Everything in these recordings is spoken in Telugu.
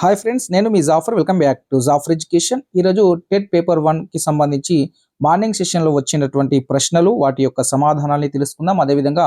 హాయ్ ఫ్రెండ్స్ నేను మీ Jafar welcome back to Jafar education ఈరోజు టెట్ పేపర్ వన్కి సంబంధించి మార్నింగ్ సెషన్లో వచ్చినటువంటి ప్రశ్నలు వాటి యొక్క సమాధానాన్ని తెలుసుకుందాం. అదేవిధంగా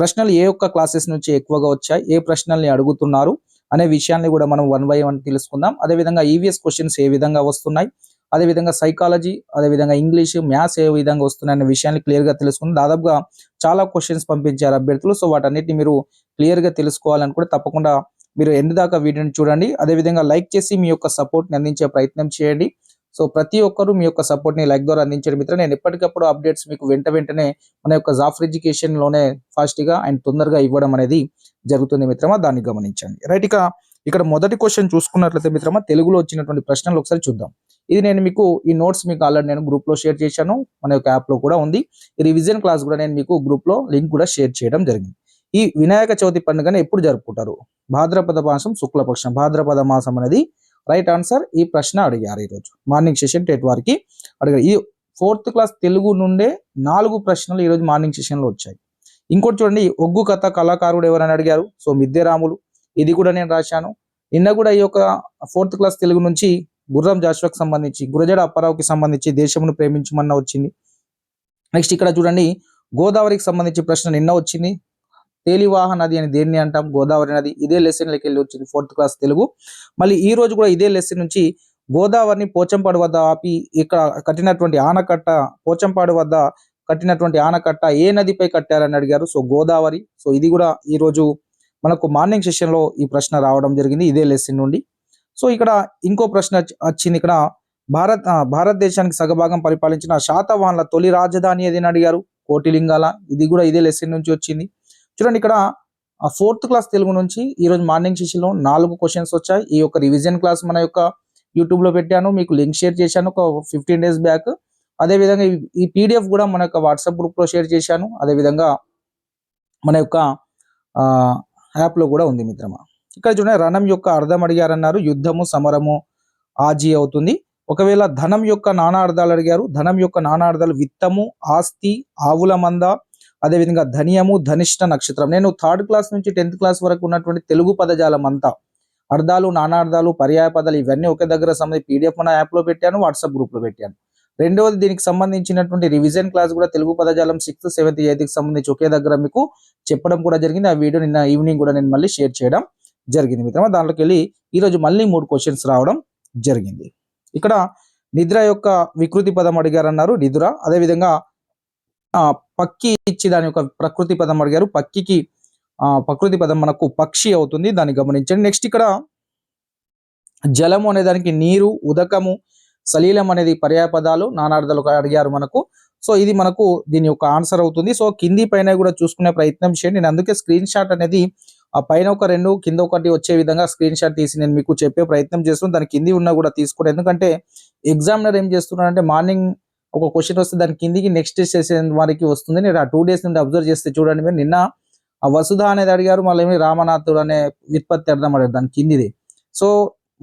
ప్రశ్నలు ఏ ఒక్క క్లాసెస్ నుంచి ఎక్కువగా వచ్చాయి ఏ ప్రశ్నల్ని అడుగుతున్నారు అనే విషయాన్ని కూడా మనం వన్ బై వన్ తెలుసుకుందాం. అదేవిధంగా ఈవీఎస్ క్వశ్చన్స్ ఏ విధంగా వస్తున్నాయి అదేవిధంగా సైకాలజీ అదేవిధంగా ఇంగ్లీష్ మ్యాథ్స్ ఏ విధంగా వస్తున్నాయి అనే విషయాన్ని క్లియర్గా తెలుసుకుందాం. దాదాపుగా చాలా క్వశ్చన్స్ పంపించారు అభ్యర్థులు సో వాటన్నిటిని మీరు క్లియర్గా కూడా తప్పకుండా మీరు ఎందు దాకా వీడియోని చూడండి. అదేవిధంగా లైక్ చేసి మీ యొక్క సపోర్ట్ని అందించే ప్రయత్నం చేయండి. సో ప్రతి ఒక్కరూ మీ యొక్క సపోర్ట్ని లైక్ ద్వారా అందించడం మిత్రం నేను ఎప్పటికప్పుడు అప్డేట్స్ మీకు వెంట వెంటనే మన యొక్క జాఫర్ ఎడ్యుకేషన్లోనే ఫాస్ట్గా అండ్ తొందరగా ఇవ్వడం అనేది జరుగుతుంది మిత్రమా దాన్ని గమనించండి. రైట్ ఇక ఇక్కడ మొదటి క్వశ్చన్ చూసుకున్నట్లయితే మిత్రమా తెలుగులో వచ్చినటువంటి ప్రశ్నలు ఒకసారి చూద్దాం. ఇది నేను మీకు ఈ నోట్స్ మీకు ఆల్రెడీ నేను గ్రూప్లో షేర్ చేశాను. మన యొక్క యాప్లో కూడా ఉంది. ఈ రివిజన్ క్లాస్ కూడా నేను మీకు గ్రూప్లో లింక్ కూడా షేర్ చేయడం జరిగింది. ఈ వినాయక చవితి పండుగను ఎప్పుడు జరుపుకుంటారు? భాద్రపద మాసం శుక్లపక్షం. భాద్రపద మాసం అనేది రైట్ ఆన్సర్ ఈ ప్రశ్న అడిగారు ఈరోజు. మార్నింగ్ సెషన్ టెట్ వారికి అడిగారు. ఈ ఫోర్త్ క్లాస్ తెలుగు నుండే నాలుగు ప్రశ్నలు ఈరోజు మార్నింగ్ సెషన్లో వచ్చాయి. ఇంకోటి చూడండి. ఒగ్గు కథ కళాకారుడు ఎవరని అడిగారు? సో మిద్దెరాములు. ఇది కూడా నేను రాశాను. నిన్న కూడా ఈ యొక్క ఫోర్త్ క్లాస్ తెలుగు నుంచి గుర్రం జాషువాకి సంబంధించి గురజడ అప్పారావుకి సంబంధించి దేశమును ప్రేమించమన్న వచ్చింది. నెక్స్ట్ ఇక్కడ చూడండి. గోదావరికి సంబంధించి ప్రశ్న నిన్న వచ్చింది. తేలివాహ నది అని దేన్ని అంటాం? గోదావరి నది. ఇదే లెసన్ వెళ్ళి వచ్చింది ఫోర్త్ క్లాస్ తెలుగు. మళ్ళీ ఈ రోజు కూడా ఇదే లెసన్ నుంచి గోదావరిని పోచంపాడు వద్ద ఆపి ఇక్కడ కట్టినటువంటి ఆనకట్ట పోచంపాడు వద్ద కట్టినటువంటి ఆనకట్ట ఏ నదిపై కట్టారని అడిగారు. సో గోదావరి. సో ఇది కూడా ఈ రోజు మనకు మార్నింగ్ సెషన్లో ఈ ప్రశ్న రావడం జరిగింది. ఇదే లెసన్ నుండి. సో ఇక్కడ ఇంకో ప్రశ్న వచ్చింది. ఇక్కడ భారత్ ఆ, భారతదేశానికి సగభాగం పరిపాలించిన శాతవాహన్ల తొలి రాజధాని ఏదని అడిగారు? కోటిలింగాల. ఇది కూడా ఇదే లెసన్ నుంచి వచ్చింది. చూడండి ఇక్కడ ఫోర్త్ క్లాస్ తెలుగు నుంచి ఈరోజు మార్నింగ్ సెషన్లో నాలుగు క్వశ్చన్స్ వచ్చాయి. ఈ యొక్క రివిజన్ క్లాస్ మన యొక్క యూట్యూబ్లో పెట్టాను మీకు లింక్ షేర్ చేశాను ఒక ఫిఫ్టీన్ డేస్ బ్యాక్ అదే విధంగా ఈ- ఈ పీడిఎఫ్ కూడా మన యొక్క వాట్సాప్ గ్రూప్లో షేర్ చేశాను. అదే విధంగా మన యొక్క యాప్లో యాప్లో కూడా ఉంది మిత్రమా. ఇక్కడ చూడండి రణం యొక్క అర్థం అడిగారన్నారు. యుద్ధము సమరము ఆజీ అవుతుంది. ఒకవేళ ధనం యొక్క నానా అర్థాలు అడిగారు. ధనం యొక్క నానా అర్థాలు విత్తము ఆస్తి ఆవుల మంద అదేవిధంగా ధనియము ధనిష్ట నక్షత్రం. నేను థర్డ్ క్లాస్ నుంచి టెన్త్ క్లాస్ వరకు ఉన్నటువంటి తెలుగు పదజాలం అంతా అర్థాలు నానార్థాలు పర్యాయ పదాలు ఇవన్నీ ఒకే దగ్గర సంబంధించి పీడిఎఫ్ మన యాప్లో పెట్టాను వాట్సాప్ గ్రూప్లో పెట్టాను. రెండవది దీనికి సంబంధించినటువంటి రివిజన్ క్లాస్ కూడా తెలుగు పదజాలం సిక్స్త్ సెవెంత్ ఎయిత్కి సంబంధించి ఒకే దగ్గర మీకు చెప్పడం కూడా జరిగింది. ఆ వీడియో నిన్న ఈవినింగ్ కూడా నేను మళ్ళీ షేర్ చేయడం జరిగింది మిత్రమా. దాంట్లోకి వెళ్ళి ఈ రోజు మళ్ళీ మూడు క్వశ్చన్స్ రావడం జరిగింది. ఇక్కడ నిద్ర యొక్క వికృతి పదం అడిగారన్నారు నిద్ర. అదేవిధంగా పక్కి ఇచ్చి దాని యొక్క ప్రకృతి పదం అడిగారు. పక్కికి ఆ ప్రకృతి పదం మనకు పక్షి అవుతుంది. దాన్ని గమనించండి. నెక్స్ట్ ఇక్కడ జలము అనే దానికి నీరు ఉదకము సలీలం అనేది పర్యాయ పదాలు నానార్థాలు అడిగారు మనకు. సో ఇది మనకు దీని యొక్క ఆన్సర్ అవుతుంది. సో కింది పైన కూడా చూసుకునే ప్రయత్నం చేయండి. నేను అందుకే స్క్రీన్ షాట్ అనేది ఆ పైన ఒక రెండు కింద ఒకటి వచ్చే విధంగా స్క్రీన్ షాట్ తీసి నేను మీకు చెప్పే ప్రయత్నం చేస్తున్నాను. దాని కింది ఉన్నా కూడా తీసుకోండి. ఎందుకంటే ఎగ్జామినర్ ఏం చేస్తున్నాడంటే మార్నింగ్ ఒక క్వశ్చన్ వస్తే దాని కిందికి నెక్స్ట్ సెషన్ వారికి వస్తుంది. నేను ఆ టూ డేస్ నుండి అబ్జర్వ్ చేస్తే చూడండి మీరు. నిన్న ఆ వసుధ అనేది అడిగారు మళ్ళీ ఏమి రామనాథుడు అనే వ్యుత్పత్తి అర్థం అడిగారు దాని కిందిది. సో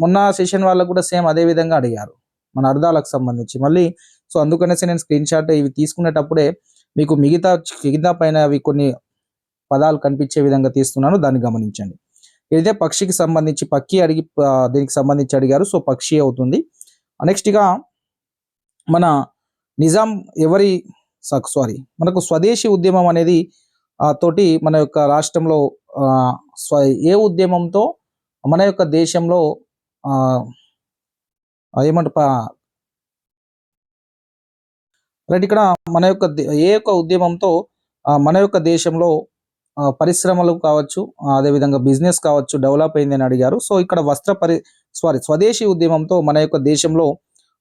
మొన్న సెషన్ వాళ్ళకు కూడా సేమ్ అదే విధంగా అడిగారు మన అర్థాలకు సంబంధించి. మళ్ళీ సో అందుకనేసి నేను స్క్రీన్ షాట్ ఇవి తీసుకునేటప్పుడే మీకు మిగతా మిగతా పైన అవి కొన్ని పదాలు కనిపించే విధంగా తీస్తున్నాను దాన్ని గమనించండి. ఇదైతే పక్షికి సంబంధించి పక్షి అడిగి దీనికి సంబంధించి అడిగారు సో పక్షి అవుతుంది. నెక్స్ట్ ఇక మన నిజాం ఎవరి సారీ మనకు స్వదేశీ ఉద్యమం అనేది ఆ, తోటి మన యొక్క రాష్ట్రంలో ఆ, స్వ ఏ ఉద్యమంతో మన యొక్క దేశంలో ఆ, ఏమంట రైట్ ఇక్కడ మన యొక్క ఏ యొక్క ఉద్యమంతో మన యొక్క దేశంలో పరిశ్రమలు కావచ్చు అదేవిధంగా బిజినెస్ కావచ్చు డెవలప్ అయింది అని అడిగారు. సో ఇక్కడ వస్త్ర పరి సారీ స్వదేశీ ఉద్యమంతో మన యొక్క దేశంలో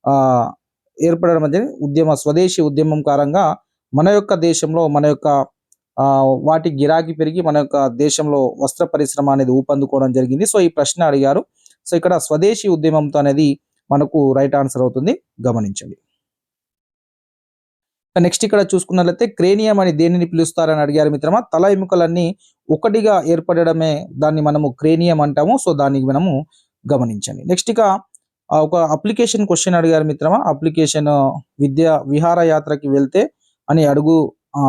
ఆ ఏర్పడడం అనేది ఉద్యమ స్వదేశీ ఉద్యమం కారంగా మన యొక్క దేశంలో మన యొక్క వాటి గిరాకీ పెరిగి మన యొక్క దేశంలో వస్త్ర పరిశ్రమ అనేది ఊపందుకోవడం జరిగింది. సో ఈ ప్రశ్న అడిగారు. సో ఇక్కడ స్వదేశీ ఉద్యమంతో అనేది మనకు రైట్ ఆన్సర్ అవుతుంది. గమనించండి. నెక్స్ట్ ఇక్కడ చూసుకున్నట్లయితే క్రేనియం అని దేనిని పిలుస్తారని అడిగారు మిత్రమా? తల ఎముకలన్నీ ఒకటిగా ఏర్పడడమే దాన్ని మనము క్రేనియం అంటాము. సో దానికి మనము గమనించండి. నెక్స్ట్ ఇక ఒక అప్లికేషన్ క్వశ్చన్ అడిగారు మిత్రమా? అప్లికేషన్ విద్య విహారయాత్రకి వెళ్తే అని అడుగు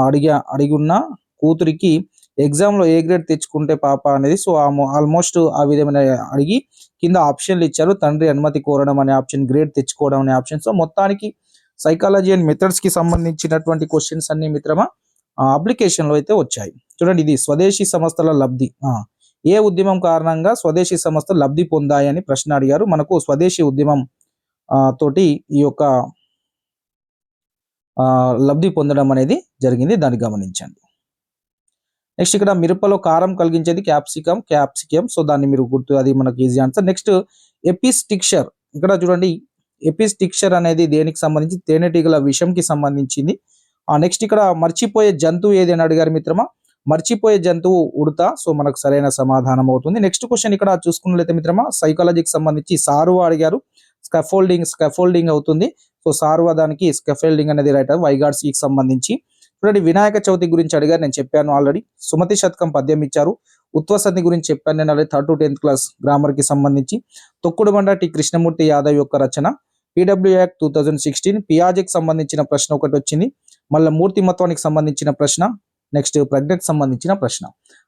అడిగా అడిగున్న కూతురికి ఎగ్జామ్లో ఏ గ్రేడ్ తెచ్చుకుంటే పాప అనేది సో ఆల్మోస్ట్ ఆ విధమైన అడిగి కింద ఆప్షన్లు ఇచ్చారు. తండ్రి అనుమతి కోరడం అనే ఆప్షన్ గ్రేడ్ తెచ్చుకోవడం అనే ఆప్షన్ సో మొత్తానికి సైకాలజీ అండ్ మెథడ్స్కి సంబంధించినటువంటి క్వశ్చన్స్ అన్ని మిత్రమా అప్లికేషన్లో అయితే వచ్చాయి. చూడండి ఇది స్వదేశీ సంస్థల లబ్ధి. ఏ ఉద్యమం కారణంగా స్వదేశీ సంస్థలు లబ్ధి పొందాయని ప్రశ్న అడిగారు. మనకు స్వదేశీ ఉద్యమం తోటి ఈ యొక్క లబ్ధి పొందడం అనేది జరిగింది. దాన్ని గమనించండి. నెక్స్ట్ ఇక్కడ మిరపలో కారం కలిగించేది క్యాప్సికమ్ క్యాప్సికమ్ సో దాన్ని మీరు గుర్తు అది మనకి ఈజీ ఆన్సర్. నెక్స్ట్ ఎపిస్టిక్చర్. ఇక్కడ చూడండి ఎపిస్టిక్చర్ అనేది దేనికి సంబంధించి? తేనెటీగల విషంకి సంబంధించింది. ఆ నెక్స్ట్ ఇక్కడ మర్చిపోయే జంతువు ఏది అని అడిగారు మిత్రమా? మర్చిపోయే జంతువు ఉడత. సో మనకు సరైన సమాధానం అవుతుంది. నెక్స్ట్ క్వశ్చన్ ఇక్కడ చూసుకున్నట్లయితే మిత్రమా సైకాలజీకి సంబంధించి సారువా అడిగారు. స్కఫోల్డింగ్ స్కఫోల్డింగ్ అవుతుంది. సో సారువా దానికి స్కఫోల్డింగ్ అనేది రైట్ వైగాడ్కి సంబంధించి. చూడండి వినాయక చవితి గురించి అడిగారు నేను చెప్పాను ఆల్రెడీ సుమతి శతకం పద్యం ఇచ్చారు. ఉత్వసతి గురించి చెప్పాను నేను already third to tenth class గ్రామర్కి సంబంధించి. తొక్కుడు బండ టి. కృష్ణమూర్తి యాదవ్ యొక్క రచన. PW act two thousand sixteen పియాజీకి సంబంధించిన ప్రశ్న ఒకటి వచ్చింది. మళ్ళీ మూర్తిమత్వానికి సంబంధించిన ప్రశ్న. నెక్స్ట్ ప్రజ్ఞకు సంబంధించిన ప్రశ్న.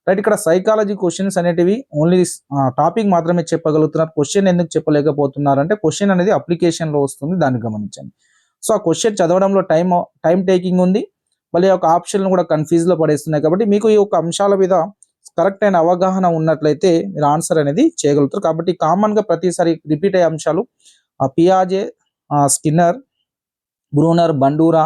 రైట్ ఇక్కడ సైకాలజీ క్వశ్చన్స్ అనేటివి ఓన్లీ టాపిక్ మాత్రమే చెప్పగలుగుతున్నారు. క్వశ్చన్ ఎందుకు చెప్పలేకపోతున్నారు అంటే క్వశ్చన్ అనేది అప్లికేషన్లో వస్తుంది దాన్ని గమనించండి. సో ఆ క్వశ్చన్ చదవడంలో టైం టైం టేకింగ్ ఉంది. మళ్ళీ ఒక ఆప్షన్ కూడా కన్ఫ్యూజ్లో పడేస్తున్నాయి కాబట్టి మీకు ఈ యొక్క అంశాల మీద కరెక్ట్ అయిన అవగాహన ఉన్నట్లయితే మీరు ఆన్సర్ అనేది చేయగలుగుతారు. కాబట్టి కామన్గా ప్రతిసారి రిపీట్ అయ్యే అంశాలు పియాజే స్కిన్నర్ బ్రూనర్ బండూరా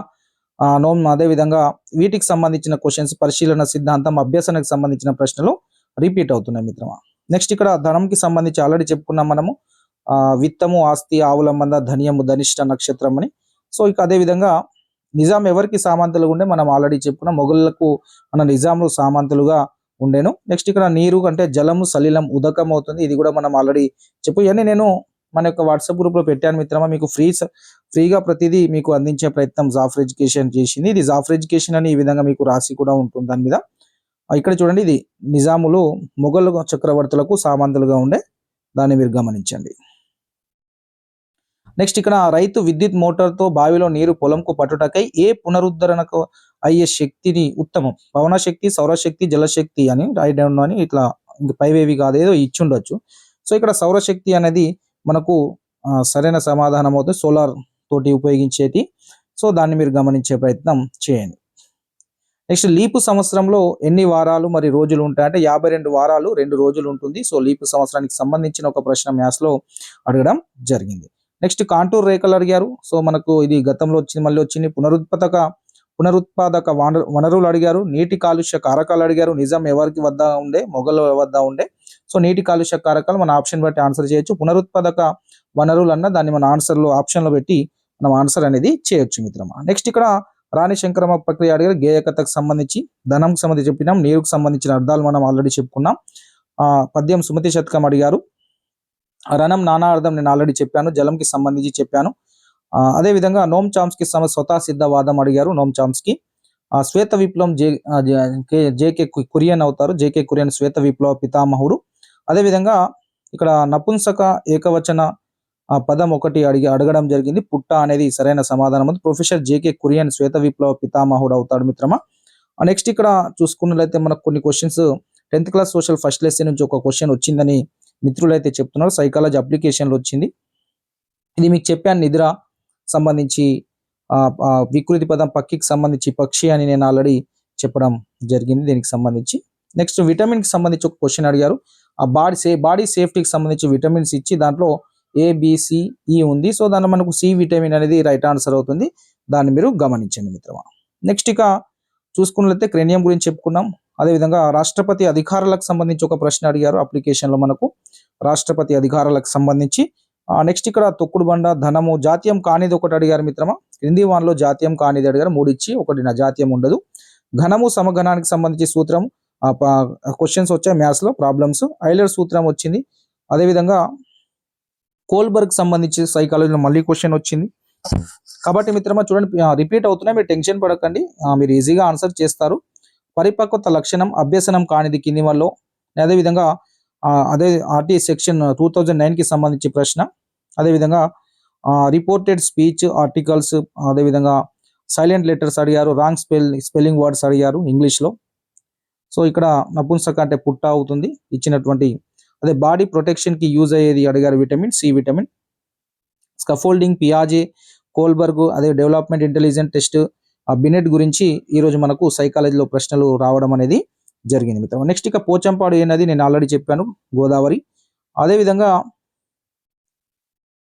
నోమ్ అదే విధంగా వీటికి సంబంధించిన క్వశ్చన్స్ పరిశీలన సిద్ధాంతం అభ్యసనకు సంబంధించిన ప్రశ్నలు రిపీట్ అవుతున్నాయి మిత్రమా? నెక్స్ట్ ఇక్కడ ధనంకి సంబంధించి ఆల్రెడీ చెప్పుకున్నాం మనము. ఆ, విత్తము ఆస్తి ఆవులంబంద ధనియము ధనిష్ట నక్షత్రం అని. సో ఇక అదే విధంగా నిజాం ఎవరికి సామంతులుగా ఉండే మనం ఆల్రెడీ చెప్పుకున్నాం. మొఘలులకు మన నిజాంలు సామంతులుగా ఉండేను. నెక్స్ట్ ఇక్కడ నీరు అంటే జలము సలిలం ఉదకం అవుతుంది. ఇది కూడా మనం ఆల్రెడీ చెప్పు. ఇవన్నీ నేను మన యొక్క వాట్సాప్ గ్రూప్లో పెట్టాను మిత్రమా. మీకు ఫ్రీ ఫ్రీగా ప్రతిదీ మీకు అందించే ప్రయత్నం జాఫర్ ఎడ్యుకేషన్ చేసింది. ఇది జాఫర్ ఎడ్యుకేషన్ అని ఈ విధంగా మీకు రాసి కూడా ఉంటుంది దాని మీద. ఇక్కడ చూడండి ఇది నిజాములు మొఘల్ చక్రవర్తులకు సామంతులుగా ఉండే దాన్ని మీరు గమనించండి. నెక్స్ట్ ఇక్కడ రైతు విద్యుత్ మోటార్తో బావిలో నీరు పొలంకు పట్టుటకై ఏ పునరుద్ధరణకు అయ్యే శక్తిని ఉత్తమం? పవన శక్తి సౌరశక్తి జలశక్తి అని ఐ డోంట్ అని ఇట్లా పైవేవి కాదు ఏదో ఇచ్చి ఉండొచ్చు సో ఇక్కడ సౌరశక్తి అనేది మనకు సరైన సమాధానం అవుతుంది. సోలార్ తోటి ఉపయోగించేది. సో దాన్ని మీరు గమనించే ప్రయత్నం చేయండి. నెక్స్ట్ లీపు సంవత్సరంలో ఎన్ని వారాలు మరి రోజులు ఉంటాయి? అంటే యాభై రెండు వారాలు రెండు రోజులు ఉంటుంది. సో లీపు సంవత్సరానికి సంబంధించిన ఒక ప్రశ్న మ్యాథ్స్లో అడగడం జరిగింది. నెక్స్ట్ కాంటూర్ రేఖలు అడిగారు. సో మనకు ఇది గతంలో వచ్చింది మళ్ళీ వచ్చింది పునరుత్పాదక పునరుత్పాదక వనరు- వనరులు అడిగారు. నీటి కాలుష్య కారకాలు అడిగారు. నిజం ఎవరికి వద్ద ఉండే? మొఘల్ వద్ద ఉండే? సో నీటి కాలుష్య కారకాలు మన ఆప్షన్ బట్టి ఆన్సర్ చేయొచ్చు. పునరుత్పాదక వనరులు అన్న దాన్ని మన ఆన్సర్లో ఆప్షన్లో పెట్టి మనం ఆన్సర్ అనేది చేయొచ్చు మిత్రమా. నెక్స్ట్ ఇక్కడ రాణి శంకరమ ప్రక్రియ అడిగారు. గేయకథకు సంబంధించి ధనంకు సంబంధించి చెప్పినాం. నీరుకు సంబంధించిన అర్థాలు మనం ఆల్రెడీ చెప్పుకున్నాం. ఆ పద్యం సుమతి శతకం అడిగారు. రణం నానా అర్థం నేను ఆల్రెడీ చెప్పాను. జలంకి సంబంధించి చెప్పాను. ఆ, అదే విధంగా నోమ్ చామ్స్కి సమ స్వతా సిద్ధవాదం అడిగారు. నోమ్ చామ్స్కి ఆ, శ్వేత విప్లవం జే జేకే కురియన్ అవుతారు. జేకే కురియన్ శ్వేత విప్లవ పితామహుడు. అదే విధంగా ఇక్కడ నపుంసక ఏకవచన ఆ, పదం ఒకటి అడిగి అడగడం జరిగింది. పుట్ట అనేది సరైన సమాధానం ఉంది. ప్రొఫెసర్ జేకే కురియన్ శ్వేత విప్లవ పితామహుడు అవుతాడు మిత్రమా? నెక్స్ట్ ఇక్కడ చూసుకున్నట్లయితే మనకు కొన్ని questions tenth class social first lesson నుంచి ఒక క్వశ్చన్ వచ్చిందని మిత్రులు అయితే చెప్తున్నారు. సైకాలజీ అప్లికేషన్లో వచ్చింది. ఇది మీకు చెప్పాను నిద్ర. సంబంధించి వికృతి పదం పక్కికి సంబంధించి పక్షి అని నేను ఆల్రెడీ చెప్పడం జరిగింది. దీనికి సంబంధించి నెక్స్ట్ విటమిన్కి సంబంధించి ఒక క్వశ్చన్ అడిగారు. ఆ బాడీ సే బాడీ సేఫ్టీకి సంబంధించి విటమిన్స్ ఇచ్చి దాంట్లో ఏబిసిఈ e ఉంది. సో దాంట్లో మనకు సి విటమిన్ అనేది రైట్ ఆన్సర్ అవుతుంది. దాన్ని మీరు గమనించండి మిత్రమా. నెక్స్ట్ ఇక చూసుకున్నట్లయితే క్రెనియం గురించి చెప్పుకున్నాం. అదేవిధంగా రాష్ట్రపతి అధికారులకు సంబంధించి ఒక ప్రశ్న అడిగారు. అప్లికేషన్లో మనకు రాష్ట్రపతి అధికారాలకు సంబంధించి నెక్స్ట్ ఇక్కడ తొక్కుడు బండ ధనము జాతీయం కానిది ఒకటి అడిగారు మిత్రమా? క్రింది వాన్లో జాతీయం కానిది అడిగారు మూడు ఇచ్చి ఒకటి నా జాతీయం ఉండదు. ఘనము సమఘనానికి సంబంధించి సూత్రం క్వశ్చన్స్ వచ్చాయి మ్యాథ్స్లో ప్రాబ్లమ్స్ ఐలర్ సూత్రం వచ్చింది. అదేవిధంగా కోల్బర్గ్ సంబంధించి సైకాలజీలో మళ్ళీ క్వశ్చన్ వచ్చింది. కాబట్టి మిత్రమా చూడండి రిపీట్ అవుతున్నాయి మీరు టెన్షన్ పడకండి. మీరు ఈజీగా ఆన్సర్ చేస్తారు. పరిపక్వత లక్షణం అభ్యసనం కానిది కింది వల్ల అదేవిధంగా అదే ఆర్టీ సెక్షన్ టూ థౌజండ్ నైన్కి సంబంధించి ప్రశ్న. అదేవిధంగా రిపోర్టెడ్ స్పీచ్ ఆర్టికల్స్ అదేవిధంగా సైలెంట్ లెటర్స్ అడిగారు రాంగ్ స్పెల్ స్పెల్లింగ్ వర్డ్స్ అడిగారు ఇంగ్లీష్లో. సో ఇక్కడ నపుంసక అంటే పుట్ట అవుతుంది ఇచ్చినటువంటి అదే బాడీ ప్రొటెక్షన్కి యూజ్ అయ్యేది అడిగారు విటమిన్ సి విటమిన్ స్కఫోల్డింగ్ పియాజే కోల్బర్గ్ అదే డెవలప్మెంట్ ఇంటెలిజెంట్ టెస్ట్ ఆ బినెట్ గురించి ఈరోజు మనకు సైకాలజీలో ప్రశ్నలు రావడం అనేది జరిగింది మిత్రం నెక్స్ట్ ఇక పోచంపాడు ఏంటది నేను ఆల్రెడీ చెప్పాను గోదావరి. అదేవిధంగా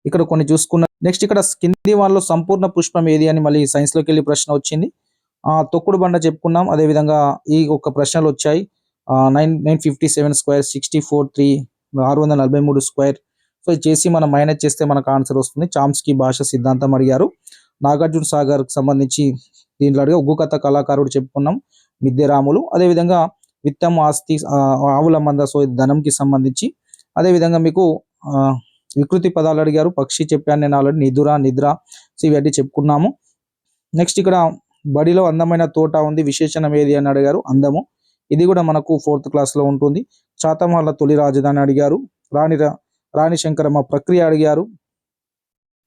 ఇక్కడ కొన్ని చూసుకున్న నెక్స్ట్ ఇక్కడ కింది వాళ్ళలో సంపూర్ణ పుష్పం ఏది అని మళ్ళీ సైన్స్లోకి వెళ్ళి ప్రశ్న వచ్చింది. ఆ తొక్కుడు బండ చెప్పుకున్నాం. అదేవిధంగా ఈ ఒక ప్రశ్నలు వచ్చాయి. Nine nine fifty seven square sixty four three ఆరు వందల నలభై మూడు స్క్వేర్. సో చేసి మనం మైనస్ చేస్తే మనకు ఆన్సర్ వస్తుంది. చామ్స్కి భాష సిద్ధాంతం అడిగారు. నాగార్జున సాగర్కి సంబంధించి దీంట్లో అడిగా ఉగ్గు కథ కళాకారుడు చెప్పుకున్నాం. మిద్దెరాములు అదేవిధంగా విత్తం ఆస్తి ఆవుల మంద సో ధనంకి సంబంధించి. అదేవిధంగా మీకు ఆ, వికృతి పదాలు అడిగారు. పక్షి చెప్పాను నేను ఆల్రెడీ. నిధుర నిద్ర. సో ఇవన్నీ చెప్పుకున్నాము. నెక్స్ట్ ఇక్కడ బడిలో అందమైన తోట ఉంది. విశేషణం ఏది అని అడిగారు? అందము. ఇది కూడా మనకు ఫోర్త్ క్లాస్లో ఉంటుంది. చాతమాల తొలి రాజధాని అడిగారు. రాణి రాణి శంకరమ్మ ప్రక్రియ అడిగారు.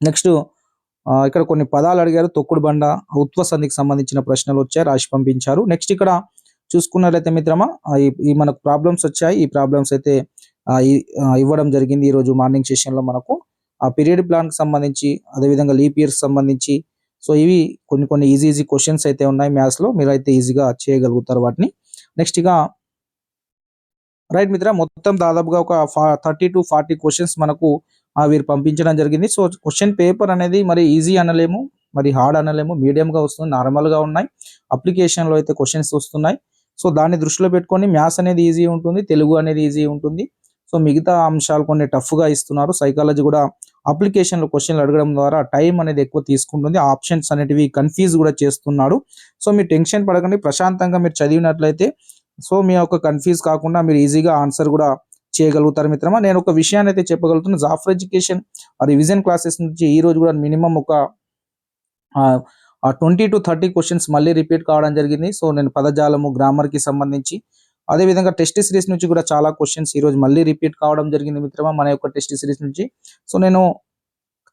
నెక్స్ట్ ఇక్కడ కొన్ని పదాలు అడిగారు. తొక్కుడు బండ ఉత్వ సంధికి సంబంధించిన ప్రశ్నలు వచ్చాయి. రాసి పంపించారు. నెక్స్ట్ ఇక్కడ చూసుకున్నట్లయితే మిత్రమా ఈ- మనకు ప్రాబ్లమ్స్ వచ్చాయి. ఈ ప్రాబ్లమ్స్ అయితే ఇవ్వడం జరిగింది ఈ రోజు మార్నింగ్ సెషన్లో మనకు. ఆ పీరియడ్ ప్లాన్కి సంబంధించి అదేవిధంగా లీప్ ఇయర్స్ సంబంధించి సో ఇవి కొన్ని కొన్ని ఈజీ ఈజీ క్వశ్చన్స్ అయితే ఉన్నాయి మ్యాథ్స్లో మీరు అయితే ఈజీగా చేయగలుగుతారు వాటిని. నెక్స్ట్ ఇక రైట్ మిత్ర మొత్తం దాదాపుగా ఒక థర్టీ టు ఫార్టీ క్వశ్చన్స్ మనకు వీరు పంపించడం జరిగింది. సో క్వశ్చన్ పేపర్ అనేది మరి ఈజీ అనలేము మరి హార్డ్ అనలేము మీడియం గా వస్తుంది నార్మల్గా ఉన్నాయి. అప్లికేషన్లో అయితే క్వశ్చన్స్ వస్తున్నాయి. సో దాన్ని దృష్టిలో పెట్టుకొని మ్యాథ్స్ అనేది ఈజీ ఉంటుంది తెలుగు అనేది ఈజీ ఉంటుంది. సో మిగతా అంశాలు కొన్ని టఫ్గా ఇస్తున్నారు. సైకాలజీ కూడా అప్లికేషన్లో క్వశ్చన్లు అడగడం ద్వారా టైం అనేది ఎక్కువ తీసుకుంటుంది. ఆప్షన్స్ అనేటివి కన్ఫ్యూజ్ కూడా చేస్తున్నాడు. సో మీరు టెన్షన్ పడకండి ప్రశాంతంగా మీరు చదివినట్లయితే సో మీ యొక్క కన్ఫ్యూజ్ కాకుండా మీరు ఈజీగా ఆన్సర్ కూడా చేయగలుగుతారు మిత్రమా. నేను ఒక విషయాన్ని అయితే చెప్పగలుగుతున్నాను జాఫర్ ఎడ్యుకేషన్ రివిజన్ క్లాసెస్ నుంచి ఈ రోజు కూడా మినిమం ఒక ట్వంటీ టు థర్టీ క్వశ్చన్స్ మళ్ళీ రిపీట్ కావడం జరిగింది. సో నేను పదజాలము గ్రామర్కి సంబంధించి అదే విధంగా టెస్ట్ సిరీస్ నుంచి కూడా చాలా క్వశ్చన్స్ ఈరోజు మళ్ళీ రిపీట్ కావడం జరిగింది మిత్రమా మన యొక్క టెస్ట్ సిరీస్ నుంచి. సో నేను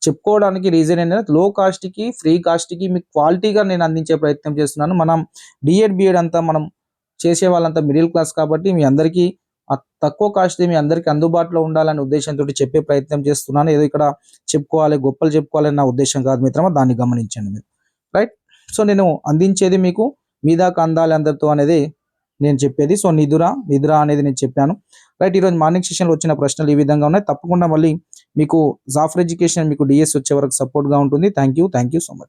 చెప్పుకోవడానికి రీజన్ ఏంటంటే లో కాస్ట్కి ఫ్రీ కాస్ట్కి మీకు క్వాలిటీగా నేను అందించే ప్రయత్నం చేస్తున్నాను. మనం డిఎడ్ బిఎడ్ అంతా మనం చేసే వాళ్ళంతా మిడిల్ క్లాస్ కాబట్టి మీ అందరికీ ఆ తక్కువ కాస్ట్ మీ అందరికీ అందుబాటులో ఉండాలనే ఉద్దేశంతో చెప్పే ప్రయత్నం చేస్తున్నాను. ఏదో ఇక్కడ చెప్పుకోవాలి గొప్పలు చెప్పుకోవాలని నా ఉద్దేశం కాదు మిత్రమా దాన్ని గమనించండి మీరు. సో నేను అందించేది మీకు మీ దాకా అందాలి అందరితో అనేది నేను చెప్పేది. సో నిదుర నిద్ర అనేది నేను చెప్పాను. రైట్ ఈరోజు మార్నింగ్ సెషన్లో వచ్చిన ప్రశ్నలు ఈ విధంగా ఉన్నాయి. తప్పకుండా మళ్ళీ మీకు జాఫర్ ఎడ్యుకేషన్ మీకు డిఎస్ వచ్చే వరకు సపోర్ట్గా ఉంటుంది. Thank you thank you so much.